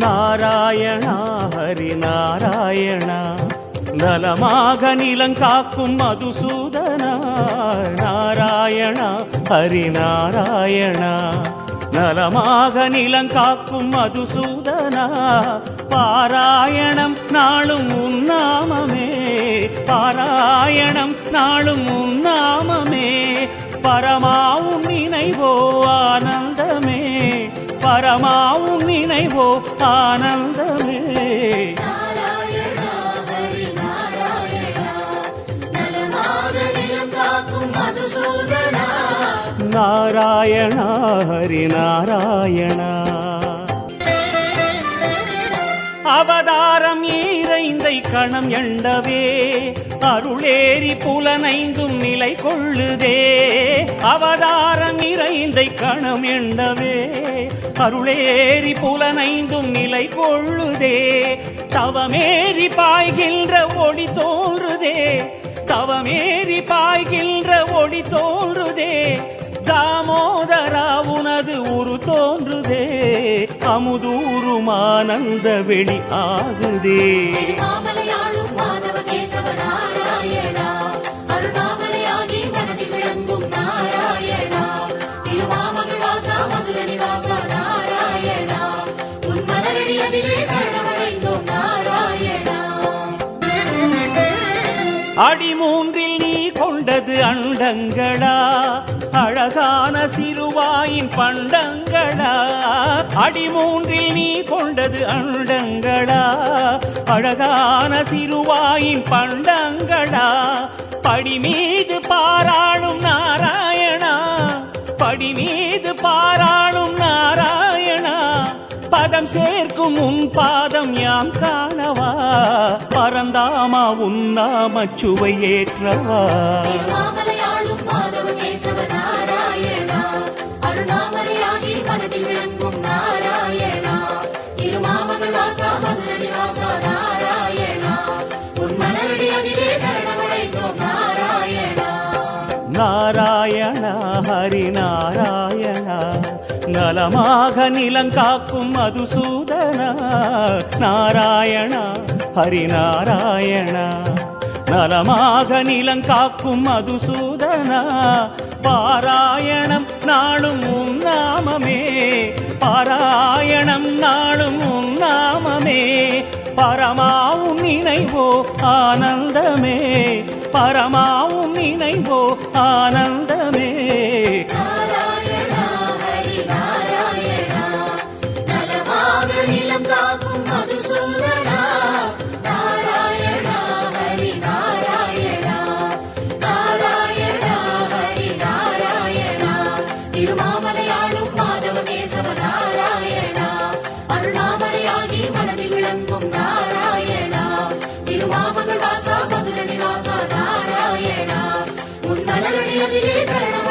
நாராயணா ஹரி நாராயணா. நலமாக நிலங்காக்கும் மதுசூதனா நாராயணா ஹரி நாராயணா. நலமாக நிலங்காக்கும் மதுசூதனா பாராயணம் நாளும் உன்னாமமே பாராயணம் நாளும் உன்னாமமே பரமாவும் நினைவோ ஆனந்த பரமாவும் நினைவோ ஆனந்தமே. நாராயணா ஹரி நாராயணா அவதாரம் ஈரைந்தை கணம் எண்டவே அருளேறி புலனைந்தும் நிலை கொள்ளுதே. அவதாரம் இறைந்தை கணம் எண்டவே கருளேறி புலனைந்தும் நிலை கொள்ளுதே. தவமேறி பாய்கின்ற ஒளி தோன்றுதே. தவமேறி பாய்கின்ற ஒளி தோன்றுதே. தாமோதரா உனது உரு தோன்றுதே. அமுதூருமானந்த வெளி ஆகுதே. அடிமூன்றில் நீ கொண்டது அண்டங்களா? அழகான சிறுவாயின் பண்டங்களா? அடிமூன்றில் நீ கொண்டது அண்டங்களா? அழகான சிறுவாயின் பண்டங்களா? படிமீது பாராளும் நாராயணா படிமீது பதம் சேர்க்கும் உன் பாதம் யாம் காணவா? பரந்தாமா உன்னாம சுவை ஏற்றவா? நாராயணா. ஹரி நாராயணா. நலமாக நிலங்காக்கும் மதுசூதனா. நாராயணா ஹரிநாராயணா. நலமாக நிலங்காக்கும் மதுசூதனா. பாராயணம் நாளும் உன் நாமமே. பாராயணம் நாளும் உன் நாமமே. பரமாவும் நினைவோ ஆனந்தமே. பரமாவும் நினைவோ ஆனந்த ஓம் நாராயணா. திருவாமகள் வாசா மதுரணி வாசா நாராயணா. உன் மலரடி அதிலே சரணா.